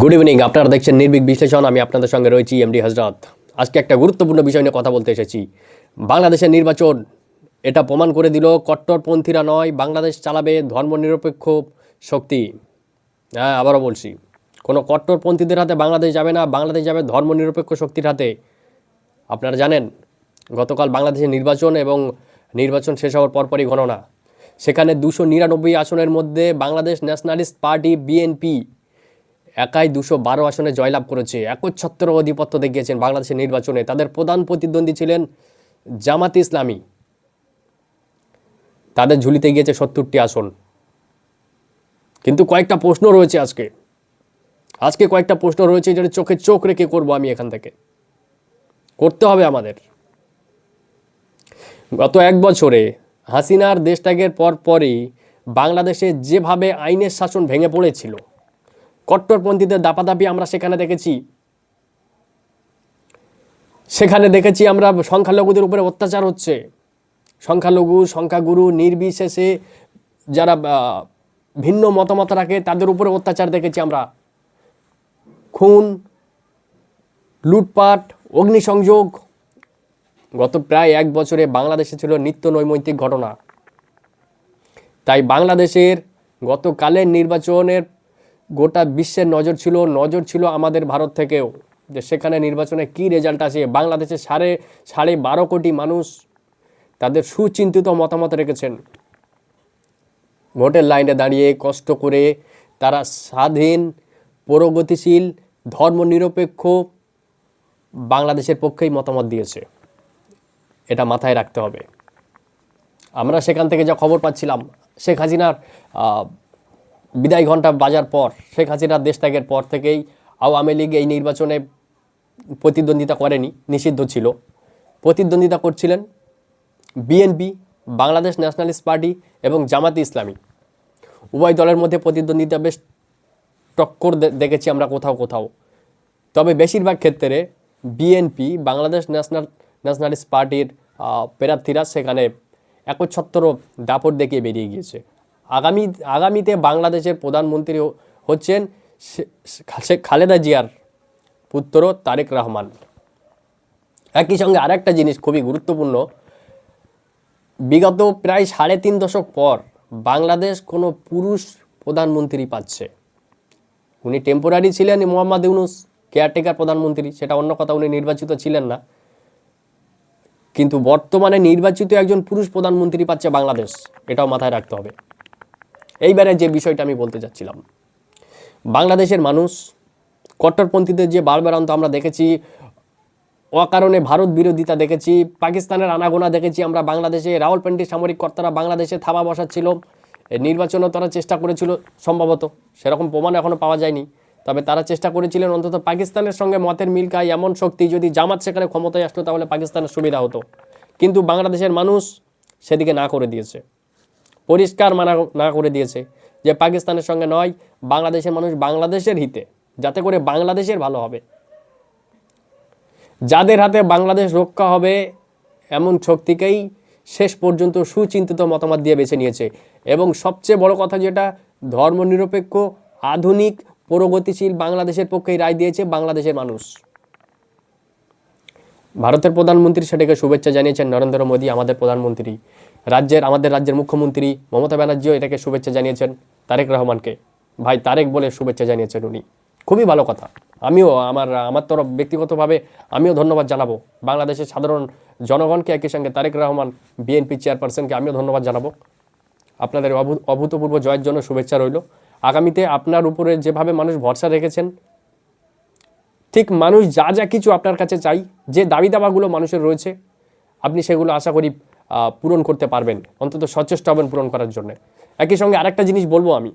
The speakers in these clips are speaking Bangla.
গুড ইভিনিং আপনারা দেখছেন নির্ভীক বিশ্লেষণ, আমি আপনাদের সঙ্গে রয়েছি এমডি হজরত। আজকে একটা গুরুত্বপূর্ণ বিষয় নিয়ে কথা বলতে এসেছি। বাংলাদেশের নির্বাচন, এটা প্রমাণ করে দিল কট্টরপন্থীরা নয়, বাংলাদেশ চালাবে ধর্মনিরপেক্ষ শক্তি। হ্যাঁ আবারও বলছি, কোনো কট্টরপন্থীদের হাতে বাংলাদেশ যাবে না, বাংলাদেশ যাবে ধর্মনিরপেক্ষ শক্তির হাতে। আপনারা জানেন, গতকাল বাংলাদেশের নির্বাচন এবং নির্বাচন শেষ হওয়ার পরপরই গণনা সেখানে দুশো নিরানব্বই আসনের মধ্যে বাংলাদেশ ন্যাশনালিস্ট পার্টি বিএনপি একাই দুশো বারো আসনে জয়লাভ করেছে। একচ্ছত্র আধিপত্য দেখিয়েছেন বাংলাদেশের নির্বাচনে। তাদের প্রধান প্রতিদ্বন্দ্বী ছিলেন জামাত ইসলামী। তাদের ঝুলিতে গিয়েছে সত্তরটি আসন। কিন্তু কয়েকটা প্রশ্ন রয়েছে আজকে। আজকে কয়েকটা প্রশ্ন রয়েছে যেটা চোখে চোখ রেখে করব আমি এখান থেকে। করতে হবে আমাদের। গত এক বছরে হাসিনার দেশ ত্যাগের পর পরই বাংলাদেশে যেভাবে আইনের শাসন ভেঙে পড়েছিল কট্টরপন্থীদের দাপাদাপি আমরা সেখানে দেখেছি। সেখানে দেখেছি আমরা সংখ্যালঘুদের উপরে অত্যাচার হচ্ছে। সংখ্যালঘু, সংখ্যাগুরু নির্বিশেষে যারা ভিন্ন মতামত রাখে, তাদের উপরে অত্যাচার দেখেছি আমরা। খুন, লুটপাট, অগ্নিসংযোগ, গত প্রায় এক বছরে বাংলাদেশে ছিল নিত্য নৈমিত্তিক ঘটনা। তাই বাংলাদেশের গতকালের নির্বাচনের গোটা বিশ্বের নজর ছিল নজর ছিল আমাদের ভারত থেকেও যে সেখানে নির্বাচনে কী রেজাল্ট আসে। বাংলাদেশে সাড়ে সাড়ে বারো কোটি মানুষ তাদের সুচিন্তিত মতামত রেখেছেন। ভোটের লাইনে দাঁড়িয়ে কষ্ট করে তারা স্বাধীন, প্রগতিশীল, ধর্মনিরপেক্ষ বাংলাদেশের পক্ষেই মতামত দিয়েছে। এটা মাথায় রাখতে হবে। আমরা সেখান থেকে যা খবর পাচ্ছিলাম, শেখ হাসিনার বিদায় ঘণ্টা বাজার পর, শেখ হাসিনার দেশ ত্যাগের পর থেকেই আওয়ামী লীগ এই নির্বাচনে প্রতিদ্বন্দ্বিতা করেনি, নিষিদ্ধ ছিল। প্রতিদ্বন্দ্বিতা করছিলেন বিএনপি বাংলাদেশ ন্যাশনালিস্ট পার্টি এবং জামাতি ইসলামী। উভয় দলের মধ্যে প্রতিদ্বন্দ্বিতা বেশ টক্কর দেখেছি আমরা কোথাও কোথাও। তবে বেশিরভাগ ক্ষেত্রে বিএনপি বাংলাদেশ ন্যাশনাল, ন্যাশনালিস্ট পার্টির প্রার্থীরা সেখানে একচ্ছত্র দাপট দেখিয়ে বেরিয়ে গিয়েছে। আগামী, আগামীতে বাংলাদেশের প্রধানমন্ত্রী হচ্ছেন শেখ খালেদা জিয়ার পুত্র তারেক রহমান। একই সঙ্গে আরেকটা জিনিস খুবই গুরুত্বপূর্ণ, বিগত প্রায় সাড়ে তিন দশক পর বাংলাদেশ কোনো পুরুষ প্রধানমন্ত্রী পাচ্ছে। উনি টেম্পোরারি ছিলেন, মোহাম্মদ ইউনুস কেয়ারটেকার প্রধানমন্ত্রী, সেটা অন্য কথা, উনি নির্বাচিত ছিলেন না। কিন্তু বর্তমানে নির্বাচিত একজন পুরুষ প্রধানমন্ত্রী পাচ্ছে বাংলাদেশ, এটাও মাথায় রাখতে হবে। এইবারে যে বিষয়টা আমি বলতে চাচ্ছিলাম বাংলাদেশের মানুষ, কট্টরপন্থীদের যে বারবারান্ত আমরা দেখেছি, অকারণে ভারত বিরোধিতা দেখেছি, পাকিস্তানের আনাগোনা দেখেছি আমরা বাংলাদেশে, রাওয়ালপিন্ডির সামরিক কর্তারা বাংলাদেশে থাবা বসাচ্ছিল নির্বাচনও তারা চেষ্টা করেছিল, সম্ভবত সেরকম প্রমাণ এখনও পাওয়া যায়নি, তবে তারা চেষ্টা করেছিলেন অন্তত পাকিস্তানের সঙ্গে মতের মিল খায় এমন শক্তি যদি জামাত সেখানে ক্ষমতায় আসতো তাহলে পাকিস্তানের সুবিধা হতো। কিন্তু বাংলাদেশের মানুষ সেদিকে না করে দিয়েছে। পরিষ্কার মানা না করে দিয়েছে যে পাকিস্তানের সঙ্গে নয়, বাংলাদেশের মানুষ বাংলাদেশের হিতে, যাতে করে বাংলাদেশের ভালো হবে। যাদের হাতে বাংলাদেশ রক্ষা হবে এমন শক্তিকেই শেষ পর্যন্ত সুচিন্তিত মতামত দিয়ে বেছে নিয়েছে। এবং সবচেয়ে বড় কথা যেটা, ধর্মনিরপেক্ষ, আধুনিক, প্রগতিশীল বাংলাদেশের পক্ষেই রায় দিয়েছে বাংলাদেশের মানুষ। ভারতের প্রধানমন্ত্রী সেটাকে শুভেচ্ছা জানিয়েছেন নরেন্দ্র মোদী, আমাদের প্রধানমন্ত্রী। রাজ্যের, আমাদের রাজ্যের মুখ্যমন্ত্রী মমতা ব্যানার্জিও এটাকে শুভেচ্ছা জানিয়েছেন তারেক রহমানকে। ভাই, তারেক বলে শুভেচ্ছা জানিয়েছেন উনি। খুবই ভালো কথা। আমিও আমার আমার তরফ ব্যক্তিগতভাবে আমিও ধন্যবাদ জানাব। বাংলাদেশের সাধারণ জনগণকে একই সঙ্গে তারেক রহমান, বিএনপি চেয়ারপারসনকে আমিও ধন্যবাদ জানাব। আপনাদের অভূ- অভূতপূর্ব জয়ের জন্য শুভেচ্ছা রইল। আগামীতে আপনার উপরে যেভাবে মানুষ ভরসা রেখেছেন, ঠিক মানুষ যা যা কিছু আপনার কাছে চাই, যে দাবি দাবাগুলো মানুষের রয়েছে, আপনি সেগুলো আশা করি পূরণ করতে পারবেন, অন্তত সচেষ্ট হবেন পূরণ করার জন্য। একই সঙ্গে আরেকটা জিনিস বলব আমি।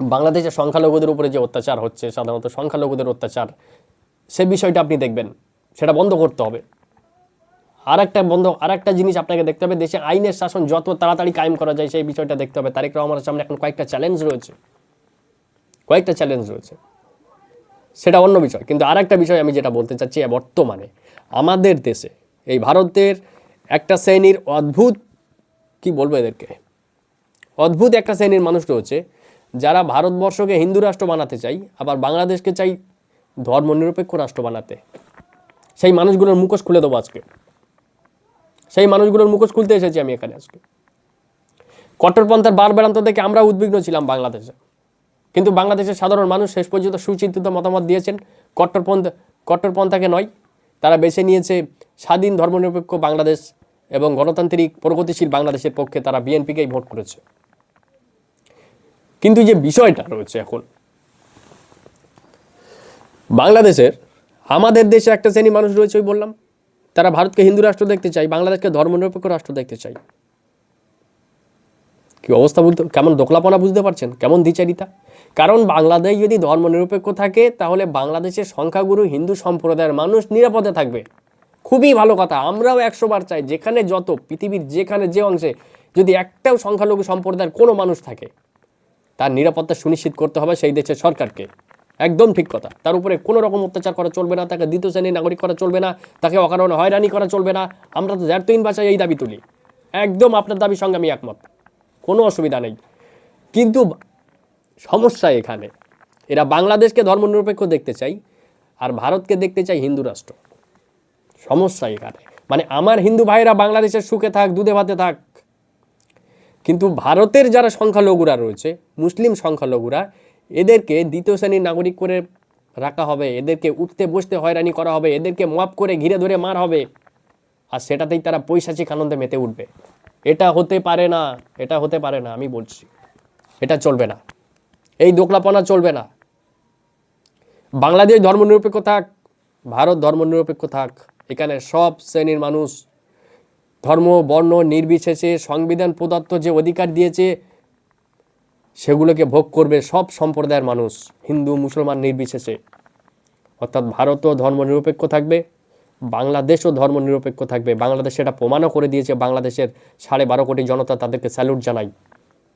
বাংলাদেশে সংখ্যালঘুদের উপরে যে অত্যাচার হচ্ছে, সাধারণত সংখ্যালঘুদের অত্যাচার, সে বিষয়টা আপনি দেখবেন, সেটা বন্ধ করতে হবে। আর একটা বন্ধ আর একটা জিনিস আপনাকে দেখতে হবে, দেশে আইনের শাসন যত তাড়াতাড়ি কায়েম করা যায়, সেই বিষয়টা দেখতে হবে। তারেক রহমানের সামনে এখন কয়েকটা চ্যালেঞ্জ রয়েছে। কয়েকটা চ্যালেঞ্জ রয়েছে। সেটা অন্য বিষয়, কিন্তু আর একটা বিষয় আমি যেটা বলতে চাচ্ছি বর্তমানে আমাদের দেশে, এই ভারতের একটা শ্রেণির অদ্ভুত, কি বলব এদেরকে? অদ্ভুত একটা শ্রেণির মানুষ রয়েছে, যারা ভারতবর্ষকে হিন্দু রাষ্ট্র বানাতে চাই, আবার বাংলাদেশকে চাই ধর্মনিরপেক্ষ রাষ্ট্র বানাতে। সেই মানুষগুলোর মুখোশ খুলে দেবো আজকে। সেই মানুষগুলোর মুখোশ খুলতে এসেছি আমি এখানে আজকে। কট্টরপন্থার বার বেড়ান্ত দেখে আমরা উদ্বিগ্ন ছিলাম বাংলাদেশে। কিন্তু বাংলাদেশের সাধারণ মানুষ শেষ পর্যন্ত সুচিন্তিত মতামত দিয়েছেন কট্টরপন্থ কট্টরপন্থাকে নয়, তারা বেছে নিয়েছে স্বাধীন ধর্মনিরপেক্ষ বাংলাদেশ এবং গণতান্ত্রিক প্রগতিশীল বাংলাদেশের পক্ষে তারা বিএনপিকেই ভোট করেছে। কিন্তু যে বিষয়টা রয়েছে এখন, বাংলাদেশের আমাদের দেশে একটা শ্রেণি মানুষ রয়েছে ওই বললাম, তারা ভারতকে হিন্দু রাষ্ট্র দেখতে চাই বাংলাদেশকে ধর্মনিরপেক্ষ রাষ্ট্র দেখতে চাই কি অবস্থা বলতে? কেমন দোকলাপনা বুঝতে পারছেন? কেমন দ্বিচারিতা? কারণ বাংলাদেশ যদি ধর্মনিরপেক্ষ থাকে, তাহলে বাংলাদেশের সংখ্যাগুরু হিন্দু সম্প্রদায়ের মানুষ নিরাপদে থাকবে। খুবই ভালো কথা। আমরাও একশো বার চাই, যেখানে যত, পৃথিবীর যেখানে যে অংশে যদি একটাও সংখ্যালঘু সম্প্রদায়ের কোনো মানুষ থাকে, তার নিরাপত্তা সুনিশ্চিত করতে হবে সেই দেশের সরকারকে। একদম ঠিক কথা। তার উপরে কোনো রকম অত্যাচার করা চলবে না, তাকে দ্বিতীয় শ্রেণির নাগরিক করা চলবে না, তাকে অকারণে হয়রানি করা চলবে না। আমরা তো জ্যারতইন ভাষায় এই দাবি তুলি। একদম আপনার দাবির সঙ্গে আমি একমত। কোনো অসুবিধা নেই। কিন্তু সমস্যা এখানে। এরা বাংলাদেশকে ধর্মনিরপেক্ষ দেখতে চাই, আর ভারতকে দেখতে চাই হিন্দু রাষ্ট্র। সমস্যা এখানে। মানে আমার হিন্দু ভাইরা বাংলাদেশের সুখে থাক, দুধে ভাতে থাক। কিন্তু ভারতের যারা সংখ্যালঘুরা রয়েছে, মুসলিম সংখ্যালঘুরা, এদেরকে দ্বিতীয় শ্রেণির নাগরিক করে রাখা হবে, এদেরকে উঠতে বসতে হয়রানি করা হবে, এদেরকে মাপ করে ঘিরে ধরে মার হবে। আর সেটাতেই তারা পৈশাচিক আনন্দে মেতে উঠবে। এটা হতে পারে না, এটা হতে পারে না, আমি বলছি। এটা চলবে না। এই দোকলাপনা চলবে না। বাংলাদেশ ধর্মনিরপেক্ষ থাক, ভারত ধর্মনিরপেক্ষ থাক। এখানে সব শ্রেণির মানুষ ধর্ম, বর্ণ, নির্বিশেষে সংবিধান প্রদত্ত যে অধিকার দিয়েছে, সেগুলোকে ভোগ করবে সব সম্প্রদায়ের মানুষ, হিন্দু, মুসলমান নির্বিশেষে। অর্থাৎ ভারতও ধর্মনিরপেক্ষ থাকবে, বাংলাদেশও ধর্মনিরপেক্ষ থাকবে। বাংলাদেশ সেটা প্রমাণও করে দিয়েছে, বাংলাদেশের সাড়ে বারো কোটি জনতা তাদেরকে স্যালুট জানাই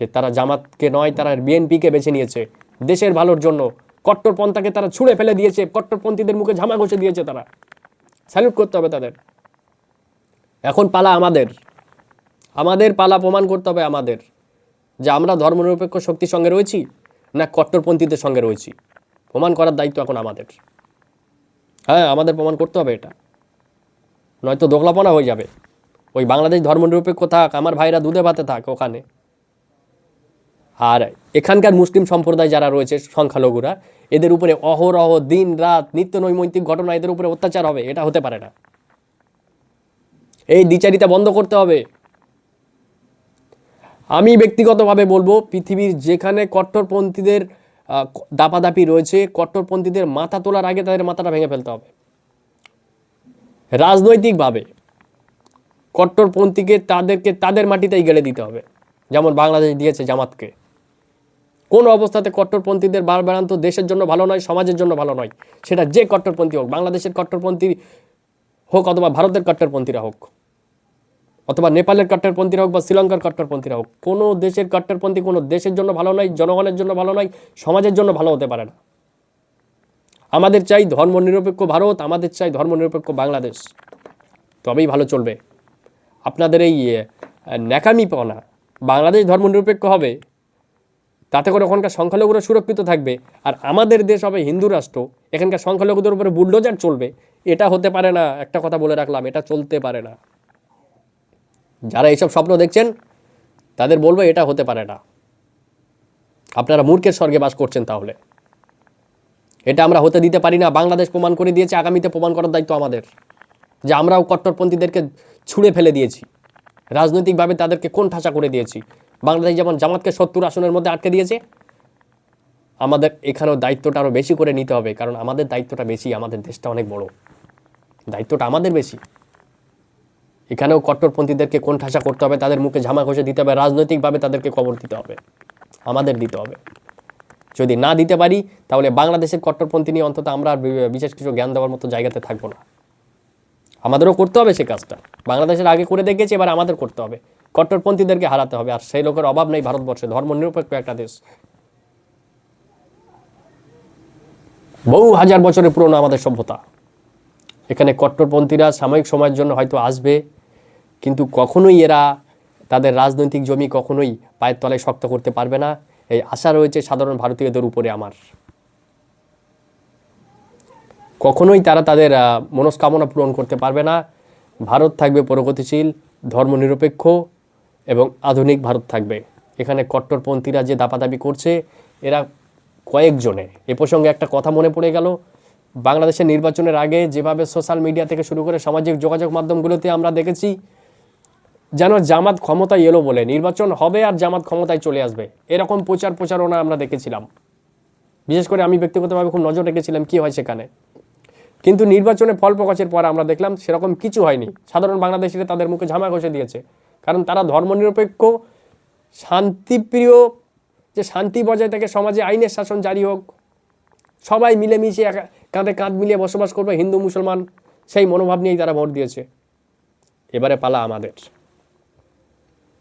যে তারা জামাতকে নয়, তারা বিএনপিকে বেছে নিয়েছে। দেশের ভালোর জন্য কট্টরপন্থাকে তারা ছুঁড়ে ফেলে দিয়েছে, কট্টরপন্থীদের মুখে ঝামা ঘষে দিয়েছে তারা। স্যালুট করতে হবে তাদের। এখন পালা আমাদের। আমাদের পালা প্রমাণ করতে হবে আমাদের। যে আমরা ধর্মনিরপেক্ষ শক্তির সঙ্গে রয়েছি না কট্টরপন্থীদের সঙ্গে রয়েছি। প্রমাণ করার দায়িত্ব এখন আমাদের। হ্যাঁ আমাদের প্রমাণ করতে হবে এটা। নয়তো দোকলাপনা হয়ে যাবে। ওই বাংলাদেশ ধর্মনিরপেক্ষ থাক, আমার ভাইরা দুধে ভাতে থাক ওখানে। আর এখানকার মুসলিম সম্প্রদায় যারা রয়েছে, সংখ্যালঘুরা, এদের উপরে অহরহ দিন, রাত, নিত্য নৈমিত্তিক ঘটনা এদের উপরে অত্যাচার হবে, এটা হতে পারে না। এই দ্বিচারিতা বন্ধ করতে হবে। আমি ব্যক্তিগতভাবে বলব, পৃথিবীর যেখানে কট্টরপন্থীদের দাপাদাপি রয়েছে, কট্টরপন্থীদের মাথা তোলার আগে তাদের মাথাটা ভেঙে ফেলতে হবে। রাজনৈতিকভাবে কট্টরপন্থীকে তাদেরকে তাদের মাটিতেই গেড়ে দিতে হবে। যেমন বাংলাদেশ দিয়েছে জামাতকে। কোন অবস্থাতে কট্টরপন্থীদের বার বেড়ান্ত দেশের জন্য ভালো নয়, সমাজের জন্য ভালো নয়, সেটা যে কট্টরপন্থী হোক, বাংলাদেশের কট্টরপন্থী হোক অথবা ভারতের কট্টরপন্থীরা হোক, অথবা নেপালের কট্টরপন্থীরা হোক বা শ্রীলঙ্কার কট্টরপন্থীরা হোক, কোনো দেশের কট্টরপন্থী কোনো দেশের জন্য ভালো নয়, জনগণের জন্য ভালো নয়, সমাজের জন্য ভালো হতে পারে না। আমাদের চাই ধর্মনিরপেক্ষ ভারত, আমাদের চাই ধর্মনিরপেক্ষ বাংলাদেশ। তবেই ভালো চলবে। আপনাদের এই ন্যাকামিপনা, বাংলাদেশ ধর্মনিরপেক্ষ হবে করে ওখানকার সংখ্যালঘুরা সুরক্ষিত থাকবে। আর আমাদের দেশ হবে হিন্দু রাষ্ট্র, এখানকার সংখ্যালঘুদের উপরে বুলডোজার চলবে। এটা হতে পারে না, একটা কথা বলে রাখলাম, এটা চলতে পারে না। যারা এইসব স্বপ্ন দেখছেন, তাদের বলব এটা হতে পারে না। আপনারা মূর্খের স্বর্গে বাস করছেন তাহলে। এটা আমরা হতে দিতে পারি না, বাংলাদেশ প্রমাণ করে দিয়েছে, আগামীতে প্রমাণ করার দায়িত্ব আমাদের। যে আমরাও কট্টরপন্থীদেরকে ছুঁড়ে ফেলে দিয়েছি। রাজনৈতিকভাবে তাদেরকে কোন ঠাসা করে দিয়েছি। বাংলাদেশ যেমন জামাতকে সত্তর আসনের মধ্যে আটকে দিয়েছে, আমাদের এখানেও দায়িত্বটা আরও বেশি করে নিতে হবে, কারণ আমাদের দায়িত্বটা বেশি, আমাদের দেশটা অনেক বড়। দায়িত্বটা আমাদের বেশি। এখানেও কট্টরপন্থীদেরকে কোন ঠাসা করতে হবে, তাদের মুখে ঝামা ঘষে দিতে হবে, রাজনৈতিকভাবে তাদেরকে খবর দিতে হবে, আমাদের দিতে হবে। যদি না দিতে পারি, তাহলে বাংলাদেশের কট্টরপন্থী নিয়ে অন্তত আমরা বিশেষ কিছু জ্ঞান দেওয়ার মতো জায়গাতে থাকব না। আমাদেরও করতে হবে সে কাজটা। বাংলাদেশের আগে করে দেখেছি এবার আমাদের করতে হবে। কট্টরপন্থীদেরকে হারাতে হবে। আর সেই লোকের অভাব নেই ভারতবর্ষে। ধর্মনিরপেক্ষ একটা দেশ। বহু হাজার বছরের পুরনো আমাদের সভ্যতা। এখানে কট্টরপন্থীরা সাময়িক সময়ের জন্য হয়তো আসবে, কিন্তু কখনোই এরা তাদের রাজনৈতিক জমি কখনোই পায়ের তলায় শক্ত করতে পারবে না। এই আশা রয়েছে সাধারণ ভারতীয়দের উপরে আমার। কখনোই তারা তাদের মনস্কামনা পূরণ করতে পারবে না। ভারত থাকবে প্রগতিশীল, ধর্মনিরপেক্ষ এবং আধুনিক ভারত থাকবে। এখানে কট্টরপন্থীরা যে দাপাদাপি করছে এরা কয়েকজনে। এ প্রসঙ্গে একটা কথা মনে পড়ে গেল। বাংলাদেশের নির্বাচনের আগে যেভাবে সোশ্যাল মিডিয়া থেকে শুরু করে সামাজিক যোগাযোগ মাধ্যমগুলোতে আমরা দেখেছি, যেন জামাত ক্ষমতায় এলো বলে, নির্বাচন হবে আর জামাত ক্ষমতায় চলে আসবে। এরকম প্রচার প্রচারণা আমরা দেখেছিলাম। বিশেষ করে আমি ব্যক্তিগতভাবে খুব নজর রেখেছিলাম কি হয় সেখানে। কিন্তু নির্বাচনে ফল প্রকাশের পর আমরা দেখলাম সেরকম কিছু হয়নি। সাধারণ বাংলাদেশিরা তাদের মুখে ঝামা ঘষে দিয়েছে। কারণ তারা ধর্মনিরপেক্ষ, শান্তিপ্রিয়, যে শান্তি বজায় থাকে সমাজে, আইনের শাসন জারি হোক, সবাই মিলেমিশে কাঁধে কাঁধ মিলিয়ে বসবাস করবে, হিন্দু, মুসলমান, সেই মনোভাব নিয়েই তারা ভোট দিয়েছে। এবারে পালা আমাদের।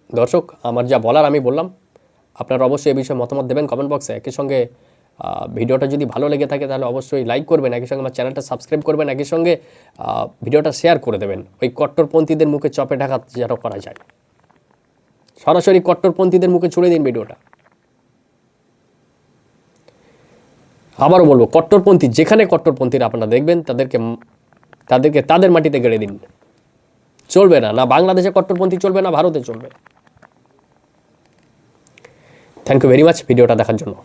দর্শক, আমার যা বলার আমি বললাম। আপনারা অবশ্যই এই বিষয়ে মতামত দেবেন কমেন্ট বক্সে। একই সঙ্গে ভিডিওটা যদি ভালো লেগে থাকে তাহলে অবশ্যই লাইক করবেন, একই সঙ্গে আমার চ্যানেলটা সাবস্ক্রাইব করবেন, একই সঙ্গে ভিডিওটা শেয়ার করে দেবেন। ওই কট্টরপন্থীদের মুখে চপে ঢাকা যেন করা যায়। সরাসরি কট্টরপন্থীদের মুখে ছুড়ে দিন ভিডিওটা। আবারও বলব, কট্টরপন্থী, যেখানে কট্টরপন্থীরা আপনারা দেখবেন, তাদেরকে তাদেরকে তাদের মাটিতে গেড়ে দিন। চলবে না না বাংলাদেশে কট্টরপন্থী চলবে, না ভারতে চলবে। থ্যাংক ইউ ভেরি মাচ ভিডিওটা দেখার জন্য।